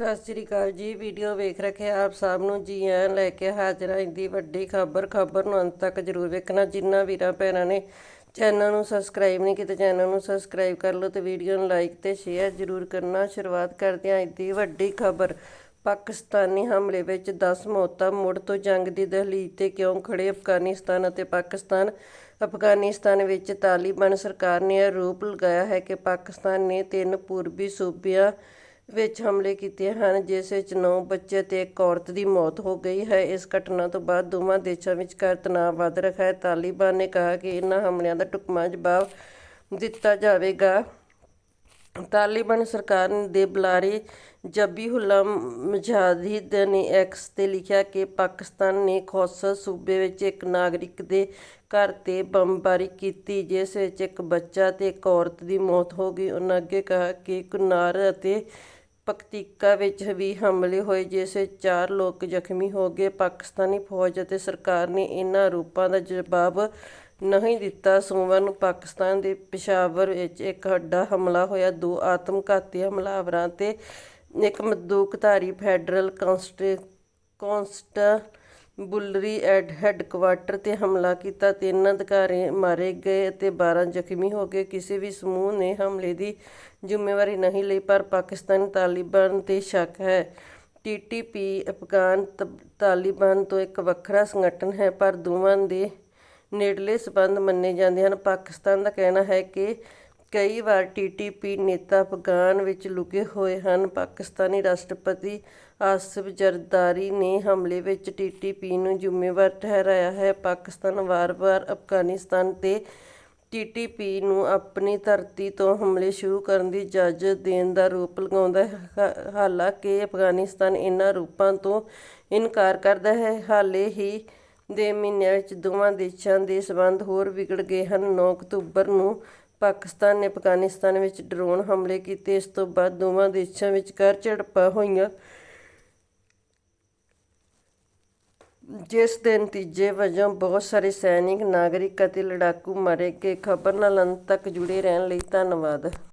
ਸਤਿ ਸ੍ਰੀ ਅਕਾਲ ਜੀ। ਵੀਡੀਓ ਵੇਖ ਰੱਖੇ ਆਪ ਸਭ ਨੂੰ। ਜੀ ਐ ਲੈ ਕੇ ਹਾਜ਼ਰ ਹਾਂ ਇੰਦੀ ਵੱਡੀ ਖਬਰ ਖਬਰ ਨੂੰ ਅੰਤ ਤੱਕ ਜਰੂਰ ਵੇਖਣਾ। ਜਿੰਨਾ ਵੀਰਾਂ ਭੈਣਾਂ ਨੇ ਚੈਨਲ ਨੂੰ ਸਬਸਕ੍ਰਾਈਬ ਨਹੀਂ ਕੀਤਾ, ਚੈਨਲ ਨੂੰ ਸਬਸਕ੍ਰਾਈਬ ਕਰ ਲਓ ਤੇ ਵੀਡੀਓ ਨੂੰ ਲਾਈਕ ਤੇ ਸ਼ੇਅਰ ਜਰੂਰ ਕਰਨਾ। ਸ਼ੁਰੂਆਤ ਕਰਦੇ ਹਾਂ ਇੰਦੀ ਵੱਡੀ ਖਬਰ। ਪਾਕਿਸਤਾਨੀ ਹਮਲੇ ਵਿੱਚ 10 ਮੌਤਾਂ, ਮੁੜ ਤੋਂ ਜੰਗ ਦੀ ਦਹਲੀਜ਼ ਤੇ ਕਿਉਂ ਖੜੇ ਅਫਗਾਨਿਸਤਾਨ ਅਤੇ ਪਾਕਿਸਤਾਨ? ਅਫਗਾਨਿਸਤਾਨ ਵਿੱਚ ਤਾਲਿਬਾਨ ਸਰਕਾਰ ਨੇ ਆਰੋਪ ਲਗਾਇਆ ਹੈ ਕਿ ਪਾਕਿਸਤਾਨ ਨੇ ਤਿੰਨ ਪੂਰਬੀ ਸੂਬਿਆਂ ਵਿੱਚ ਹਮਲੇ ਕੀਤੇ ਹਨ, ਜਿਸ ਵਿੱਚ 9 ਬੱਚੇ ਅਤੇ ਇੱਕ ਔਰਤ ਦੀ ਮੌਤ ਹੋ ਗਈ ਹੈ। ਇਸ ਘਟਨਾ ਤੋਂ ਬਾਅਦ ਦੋਵਾਂ ਦੇਸ਼ਾਂ ਵਿਚਕਾਰ ਤਣਾਅ ਵੱਧ ਰਿਹਾ ਹੈ। ਤਾਲਿਬਾਨ ਨੇ ਕਿਹਾ ਕਿ ਇਹਨਾਂ ਹਮਲਿਆਂ ਦਾ ਢੁਕਵਾਂ ਜਵਾਬ ਦਿੱਤਾ ਜਾਵੇਗਾ। ਤਾਲਿਬਾਨ ਸਰਕਾਰ ਦੇ ਬੁਲਾਰੇ ਜ਼ਬੀਹੁੱਲਾ ਮੁਜਾਹਿਦ ਨੇ ਐਕਸ ਤੇ ਲਿਖਿਆ ਕਿ ਪਾਕਿਸਤਾਨ ਨੇ ਖੌਸਰ ਸੂਬੇ ਵਿੱਚ ਇੱਕ ਨਾਗਰਿਕ ਦੇ ਘਰ ਤੇ ਬੰਬਾਰੀ ਕੀਤੀ, ਜਿਸ ਵਿੱਚ ਇੱਕ ਬੱਚਾ ਤੇ ਇੱਕ ਔਰਤ ਦੀ ਮੌਤ ਹੋ ਗਈ। ਉਹਨਾਂ ਅੱਗੇ ਕਿਹਾ ਕਿ ਕੁਨਾਰ ਅਤੇ ਪਕਤੀਕਾ ਵਿੱਚ ਵੀ ਹਮਲੇ ਹੋਏ, ਜਿਸ ਵਿੱਚ ਚਾਰ ਲੋਕ ਜ਼ਖਮੀ ਹੋ ਗਏ। ਪਾਕਿਸਤਾਨੀ ਫੌਜ ਅਤੇ ਸਰਕਾਰ ਨੇ ਇਹਨਾਂ ਆਰੋਪਾਂ ਦਾ ਜਵਾਬ ਨਹੀਂ ਦਿੱਤਾ। ਸੋਮਵਾਰ ਨੂੰ ਪਾਕਿਸਤਾਨ ਦੇ ਪਿਸ਼ਾਵਰ ਵਿੱਚ ਇੱਕ ਵੱਡਾ ਹਮਲਾ ਹੋਇਆ। ਦੋ ਆਤਮਘਾਤੀ ਹਮਲਾਵਰਾਂ ਤੇ ਇੱਕ ਬੰਦੂਕਧਾਰੀ ਫੈਡਰਲ ਕਾਂਸਟੇ ਕਾਂਸਟੇਬਲਰੀ ਐਡ ਹੈੱਡਕੁਆਟਰ ਤੇ ਹਮਲਾ ਕੀਤਾ। ਤਿੰਨ ਅਧਿਕਾਰੀ ਮਾਰੇ ਗਏ ਅਤੇ 12 ਜ਼ਖਮੀ ਹੋ ਗਏ। ਕਿਸੇ ਵੀ ਸਮੂਹ ਨੇ ਹਮਲੇ ਦੀ ਜ਼ਿੰਮੇਵਾਰੀ ਨਹੀਂ ਲਈ, ਪਰ ਪਾਕਿਸਤਾਨੀ ਤਾਲਿਬਾਨ ਤੇ ਸ਼ੱਕ ਹੈ। ਟੀਟੀਪੀ ਅਫਗਾਨ ਤ- ਤਾਲਿਬਾਨ ਤੋਂ ਇੱਕ ਵੱਖਰਾ ਸੰਗਠਨ ਹੈ, ਪਰ ਦੋਵਾਂ ਦੇ ਨੇੜਲੇ ਸਬੰਧ ਮੰਨੇ ਜਾਂਦੇ ਹਨ। ਪਾਕਿਸਤਾਨ ਦਾ ਕਹਿਣਾ ਹੈ ਕਿ ਕਈ ਵਾਰ ਟੀਟੀਪੀ ਨੇਤਾ ਅਫਗਾਨ ਵਿੱਚ ਲੁਕੇ ਹੋਏ ਹਨ। ਪਾਕਿਸਤਾਨੀ ਰਾਸ਼ਟਰਪਤੀ ਆਸਿਫ ਜ਼ਰਦਾਰੀ ਨੇ ਹਮਲੇ ਵਿੱਚ ਟੀਟੀਪੀ ਨੂੰ ਜ਼ਿੰਮੇਵਾਰ ਠਹਿਰਾਇਆ ਹੈ। ਪਾਕਿਸਤਾਨ ਵਾਰ-ਵਾਰ ਅਫਗਾਨਿਸਤਾਨ ਤੇ ਟੀਟੀਪੀ ਨੂੰ ਆਪਣੀ ਧਰਤੀ ਤੋਂ ਹਮਲੇ ਸ਼ੁਰੂ ਕਰਨ ਦੀ ਇਜਾਜ਼ਤ ਦੇਣ ਦਾ ਆਰੋਪ ਲਗਾਉਂਦਾ ਹੈ। ਹਾਲਾਂਕਿ ਅਫਗਾਨਿਸਤਾਨ ਇਹਨਾਂ ਆਰੋਪਾਂ ਤੋਂ ਇਨਕਾਰ ਕਰਦਾ ਹੈ। ਹਾਲੇ ਹੀ ਦੇ ਮਹੀਨਿਆਂ ਵਿੱਚ ਦੋਵਾਂ ਦੇਸ਼ਾਂ ਦੇ ਸਬੰਧ ਹੋਰ ਵਿਗੜ ਗਏ ਹਨ। 9 ਅਕਤੂਬਰ ਨੂੰ ਪਾਕਿਸਤਾਨ ਨੇ ਅਫਗਾਨਿਸਤਾਨ ਵਿੱਚ ਡਰੋਨ ਹਮਲੇ ਕੀਤੇ। ਇਸ ਤੋਂ ਬਾਅਦ ਦੋਵਾਂ ਦੇਸ਼ਾਂ ਵਿਚਕਾਰ ਝੜਪਾਂ ਹੋਈਆਂ, ਜਿਸ ਦੇ ਨਤੀਜੇ ਵਜੋਂ ਬਹੁਤ ਸਾਰੇ ਸੈਨਿਕ, ਨਾਗਰਿਕ ਅਤੇ ਲੜਾਕੂ ਮਾਰੇ ਗਏ। ਖਬਰ ਨਾਲ ਅੰਤ ਤੱਕ ਜੁੜੇ ਰਹਿਣ ਲਈ ਧੰਨਵਾਦ।